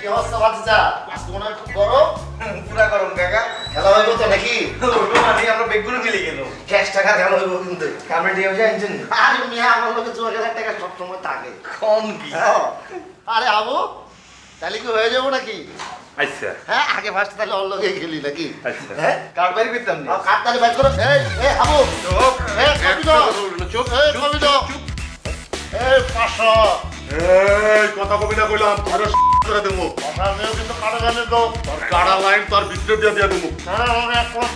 কি অবস্থা আজকে মনে হয় খুব গরম। পুরা গরম কাকা। খেলা হইব তো নাকি? মানে আমরা বেগুলো মিলে গেল ক্যাশ টাকা খেলা হইব কিন্তু। কামড়ে দিয়ে আরে মিয়া আমার লোকে টাকা সবসময় থাকে। কোন কি? হ্যাঁ। আরে আবু তাহলে কি হয়ে যাব নাকি? আচ্ছা। হ্যাঁ আগে ফার্স্ট তাহলে ওর লোকে খেলি নাকি? আচ্ছা। হ্যাঁ? কার বাড়ি করতাম না তাহলে বাইর করো? এই এই আবু। এই কবি দাও। চুপ এই কবি দাও। এই পাঁচশো। এই কথা কবি না কইলাম তোর করে দেবো। নেও কিন্তু কাটা জানে তো। তোর কাড়া লাইন তোর ভিতরে দিয়ে দিয়ে দেবো। হ্যাঁ আমার কোট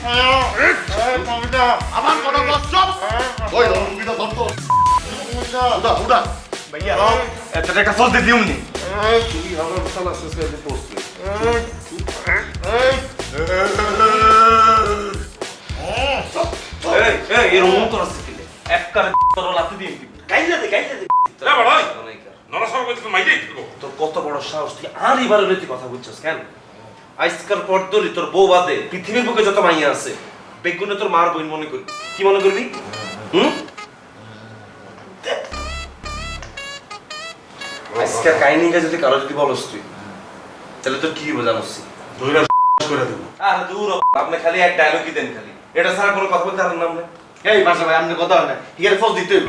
কবি দাও আমার কথা বল চুপ ওই রঙ্গিতা ধর তো কবি দাও উড়া উড়া ভাইয়া এত টাকা ফলতে দিও নি তুই আমার মশলা শেষ করে দিতে এই এরকম তোর কিলে? এক কারে তোর লাতি দিয়ে দিবি। কাইলা দে কাইলা দে। না বাড়াই নরসর করতে থাকব তোর কত বড় সাহস তুই আর এবার তুই কথা বলছিস কেন? আজকাল পর তোর বউ বাদে পৃথিবীর বুকে যত মাইয়া আছে বেগুনে তোর মার বই মনে করবি কি মনে করবি? হুম? আজকের কাহিনীটা যদি কারও যদি বলস তুই তাহলে তোর কি বোঝানোস ধইরা করে দেবো। আর দূর আপনি খালি এক ডায়লগই দেন খালি। এটা ছাড়া কোনো কথা বলতে পারেন না আপনি। এই বাসা ভাই আপনি কথা হয় না। হিয়ার ফল দিতে হইব।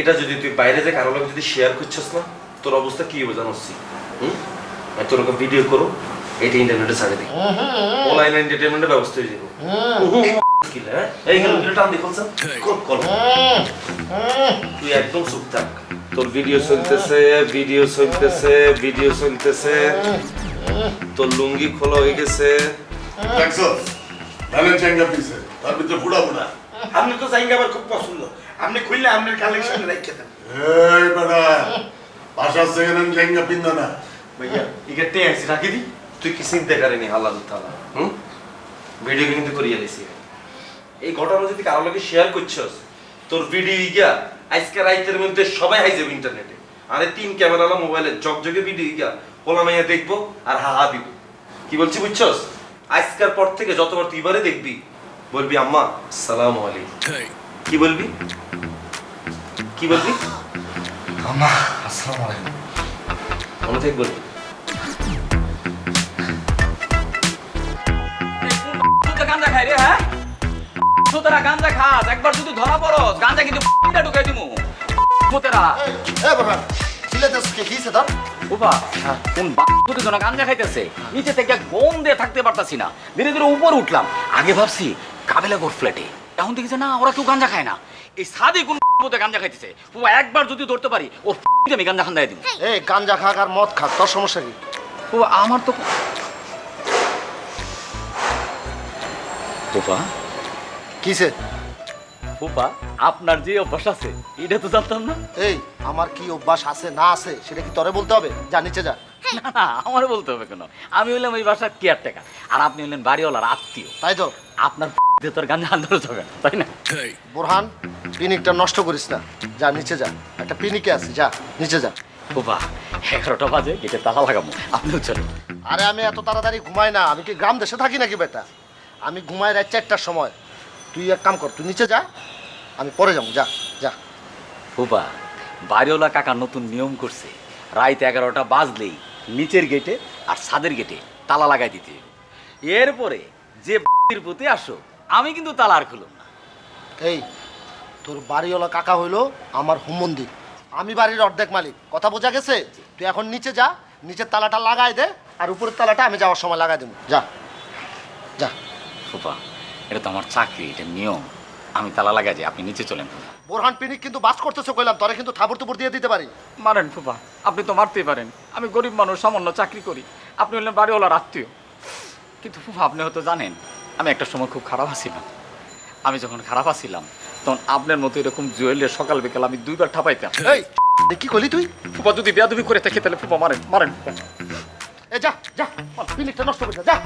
এটা যদি তুই বাইরে যে কারও লোক যদি শেয়ার করছিস না তোর অবস্থা কি হবে জানোস হুম? তোর ওকে ভিডিও করো এটা ইন্টারনেটে ছাড়ে দিই অনলাইন এন্টারটেইনমেন্টের ব্যবস্থা হয়ে যাবে। হ্যাঁ? তুই একদম চুপ থাক। তোর ভিডিও চলতেছে ভিডিও চলতেছে ভিডিও চলতেছে। তোর লুঙ্গি খোলা হয়ে গেছে। দেখছ? ব্যালেন্স চেঙ্গা পিছে তার ভিতরে ফুড়া ফুড়া আপনি তো জাইঙ্গা আমার খুব পছন্দ। আপনি খুললে আপনার কালেকশনে রেখে দেন। এই বেটা বাসার সেকেন্ড হ্যান্ড পিন্দা না। ভাইয়া ইকে ট্যাক্স রাখি দি। তুই কি চিন্তা করেনি হাল্লা দুতালা হুম? ভিডিও কিন্তু করিয়া দিছি। এই ঘটনা যদি কারও লগে শেয়ার করছস তোর ভিডিও ইগা আজকে রাইতের মধ্যে সবাই হাই যাবে ইন্টারনেটে আরে তিন ক্যামেরালা মোবাইলে জগজগে ভিডিও ইগা পোলা মাইয়া দেখব আর হা হা দিব। কি বলছি বুঝছস? আজকের পর থেকে যতবার তুই এবারে দেখবি বলবি আম্মা সালাম আলাইকুম। কি বলবি? কি বলবি? আম্মা আসসালামু আলাইকুম। মনে থাক বলবি। তুই খাই রে হ্যাঁ? তোরা গাঞ্জা খাস একবার যদি ধরা পড়স গাঞ্জা কিন্তু ঢুকাই দিমু। তোরা এই এই বাবা ছিলেতেছ কিছে তোর উপা কোন বাপুতে জন গাঞ্জা খাইতেছে। নিচে থেকে গম দিয়ে থাকতে পারতাছি না। ধীরে ধীরে উপরে উঠলাম। আগে ভাবছি কাবেলা গোর ফ্ল্যাটে এখন দেখছি না ওরা কেউ গাঞ্জা খায় না। এই সাদে কোন বাপুতে গাঞ্জা খাইতেছে। উপা একবার যদি ধরতে পারি ওর আমি গাঞ্জা খান দিয়ে দিব। এই গাঞ্জা খাক আর মদ খাক তোর সমস্যা কি? উপা আমার তো ফুপা আপনার যে অভ্যাস আছে এটা তো জানতাম না। এই আমার কি অভ্যাস আছে না আছে সেটা কি তরে বলতে হবে? যা নিচে যা। না না আমার বলতে হবে কেন? আমি হইলাম এই বাসার কেয়ারটেকার আর আপনি হলেন বাড়িওয়ালার আত্মীয়। তাই তো। আপনার দিয়ে তোর গাঞ্জা আন্দোলন হবে না, তাই না? বোরহান পিনিকটা নষ্ট করিস না। যা নিচে যা। একটা পিনিকে আছে যা নিচে যা। ফুপা এগারোটা বাজে গেটে তালা লাগাবো। আপনিও চলুন। আরে আমি এত তাড়াতাড়ি ঘুমাই না। আমি কি গ্রাম দেশে থাকি নাকি বেটা? আমি ঘুমাই রাত চারটার সময়। তুই এক কাম কর তুই নিচে যা। আমি পরে যাব যা যা। ফুপা বাড়িওয়ালা কাকা নতুন নিয়ম করছে। রাত এগারোটা বাজলেই নিচের গেটে আর ছাদের গেটে তালা লাগাই দিতে। এরপরে যে প্রতি আসো আমি কিন্তু তালা আর খুলুম না। এই তোর বাড়িওয়ালা কাকা হইল আমার হুমন্দি আমি বাড়ির অর্ধেক মালিক। কথা বোঝা গেছে? তুই এখন নিচে যা নিচের তালাটা লাগাই দে আর উপরের তালাটা আমি যাওয়ার সময় লাগাই দেবো। যা যা। ফুপা এটা তো আমার চাকরি এটা নিয়ম। আমি তালা লাগাই যাই আপনি নিচে চলেন। বোরহান পিনিক কিন্তু বাস করতেছে কইলাম তোরে কিন্তু থাবর তুবর দিয়ে দিতে পারি। মারেন ফুপা আপনি তো মারতেই পারেন। আমি গরিব মানুষ সামান্য চাকরি করি। আপনি হলেন বাড়িওয়ালার আত্মীয়। কিন্তু ফুপা আপনি হয়তো জানেন আমি একটা সময় খুব খারাপ আছিলাম আমি যখন খারাপ আছিলাম তখন আপনার মতো এরকম জুয়েলের সকাল বিকাল আমি দুইবার ঠাপাইতাম। এই! কি করলি তুই? ফুপা যদি বেয়াদবি করে থাকে তাহলে ফুপা মারেন মারেন। এ যা যা নষ্ট করে যা।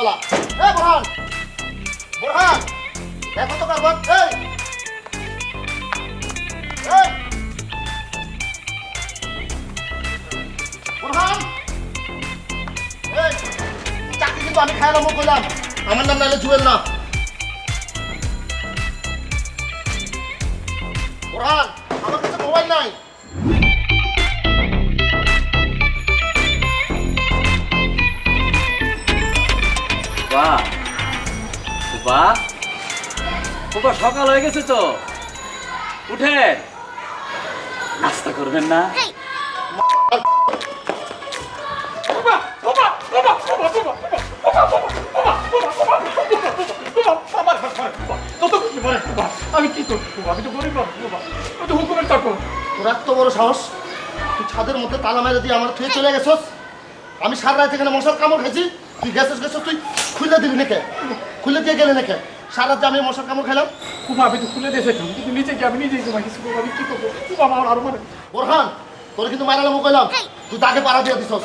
সকালবেলা এ বোরহান! বোরহান! দেখো তো কারবার এই! বোরহান! এই, চাকরি কিন্তু আমি খাই আরম্ভ করলাম আমার নাম নাহলে জুয়েল না। আমার কাছে মোবাইল নাই। বাহ বাহ বাবা সকাল হয়ে গেছে তো উঠে নাস্তা করবেন না আমি কি করব আমি তো গরিব আমি তো হুকুমের চাকর তোর এত বড় সাহস তুই ছাদের মধ্যে তালা মেরে দিয়ে আমার থুয়ে চলে গেছস আমি সারা রাত এখানে মশার কামড় খেয়েছি তুই গেছস গেছস তুই খুলে দিবি নাকি? খুলে দিয়ে গেলে নাকি? সারা জামে মশার কামড় খেলাম। কুমা আমি তো খুলে দিয়েছে কিন্তু নিচে গিয়ে আমি নিজেই কিছু করব আমি কি করব? কুমা আমার আরও মানে। বোরহান তোর কিন্তু মারালাম কইলাম। তুই দাগে পাড়া দিয়ে দিছস।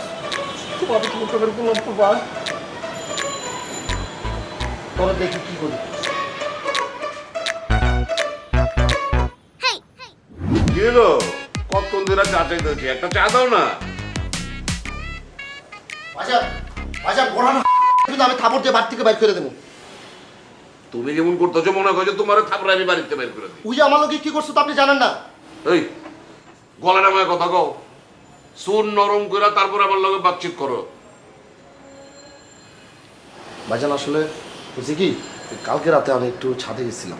কুমা আমি কি করতে পারি বললাম কুমা তোর দেখি কি করি। কি হলো? কতক্ষণ ধরে চা চাইতেছি একটা চা দাও না। বাজার বাজার বোরহান। কিন্তু আমি থাপড় দিয়ে বাড়ি থেকে বাইর করে দেবো। তুমি যেমন করতেছো মনে করছ তোমার থাপড়ে আমি বাড়িতে বের করে দিই উই আমার লোকে কি করছ তো আপনি জানেন না? এই গলা নামায় কথা কও। সুন নরম করে তারপর আমার লগে বাতচিত করো। ভাইজান আসলে বুঝছি কি কালকে রাতে আমি একটু ছাদে গেছিলাম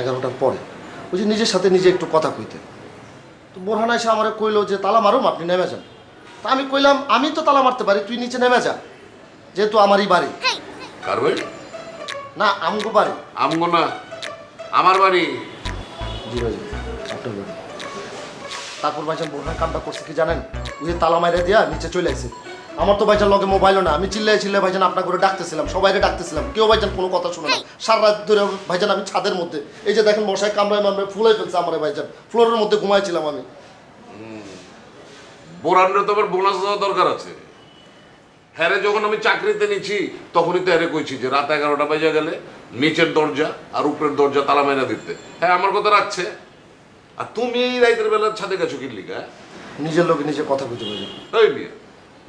এগারোটার পরে। ওই যে নিজের সাথে নিজে একটু কথা কইতে। তো বোরহান এসে আমার কইলো যে তালা মারুম আপনি নেমে যান। তা আমি কইলাম আমি তো তালা মারতে পারি তুই নিচে নেমে যা। যেহেতু আমারই বাড়ি। কার বাড়ি? না আমগো বাড়ি। আমগো না আমার বাড়ি। জি ভাইজান আপনার বাড়ি। তারপর ভাইজান বোরহান কামটা করছে কি জানেন? ওই যে তালা মাইরে দিয়া নিচে চলে আসে আমার তো ভাইজান লগে মোবাইলও না। আমি চিল্লাই চিল্লাই ভাইজান আপনার করে ডাকতেছিলাম সবাইকে ডাকতেছিলাম। কেউ ভাইজান কোনো কথা শুনে না। সারা রাত ধরে ভাইজান আমি ছাদের মধ্যে। এই যে দেখেন মশাই কামড়ায় মামড়ায় ফুলে ফেলছে আমার ভাইজান। ফ্লোরের মধ্যে ঘুমাইছিলাম আমি। বোরানরে তো আবার বোনাস দেওয়া দরকার আছে। হ্যাঁ রে, যখন আমি চাকরিতে নিচ্ছি তখনই তো হ্যারে কইছি যে রাত এগারোটা বাজে গেলে নিচের দরজা আর উপরের দরজা তালা মাইনা দিতে। হ্যাঁ আমার কথা রাখছে। আর তুমি এই রাইতের বেলা ছাদে গেছো কি লিগা নিজের লোকে নিজে কথা কইতে ভাইজান এই মেয়ে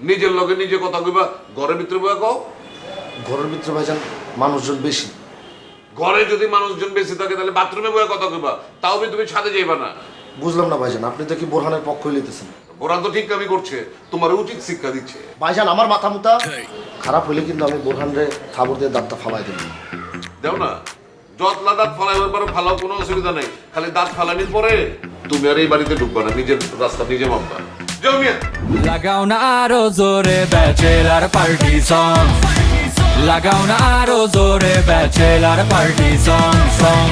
নিজের লগে নিজে কথা কইবা ঘরের ভিতরে বয়া কও। ঘরের ভিতরে ভাইজান মানুষজন বেশি। ঘরে যদি মানুষজন বেশি থাকে তাহলে বাথরুমে বয়া কথা কইবা। তাও তুমি ছাদে যাইবা না। বুঝলাম না ভাইজান আপনি তো কি বোরহানের পক্ষই লইতেছেন? বোরান তো ঠিক কামই করছে তোমার উচিত শিক্ষা দিচ্ছে। ভাইজান আমার মাথা মুতা খারাপ হইলে কিন্তু আমি বোরহানরে থাবর দিয়ে দাঁতটা ফালাই দেবো। দেও না যতলা দাঁত ফালাইবার পারো ফালাও কোনো অসুবিধা নেই। খালি দাঁত ফালানির পরে তুমি আর এই বাড়িতে ঢুকবা না নিজের রাস্তা নিজে মাপবা। যাও মিয়া। লাগাও না আরও জোরে ব্যাচেলার পার্টি সং লাগাও না আরও জোরে ব্যাচেলার পার্টি সং সং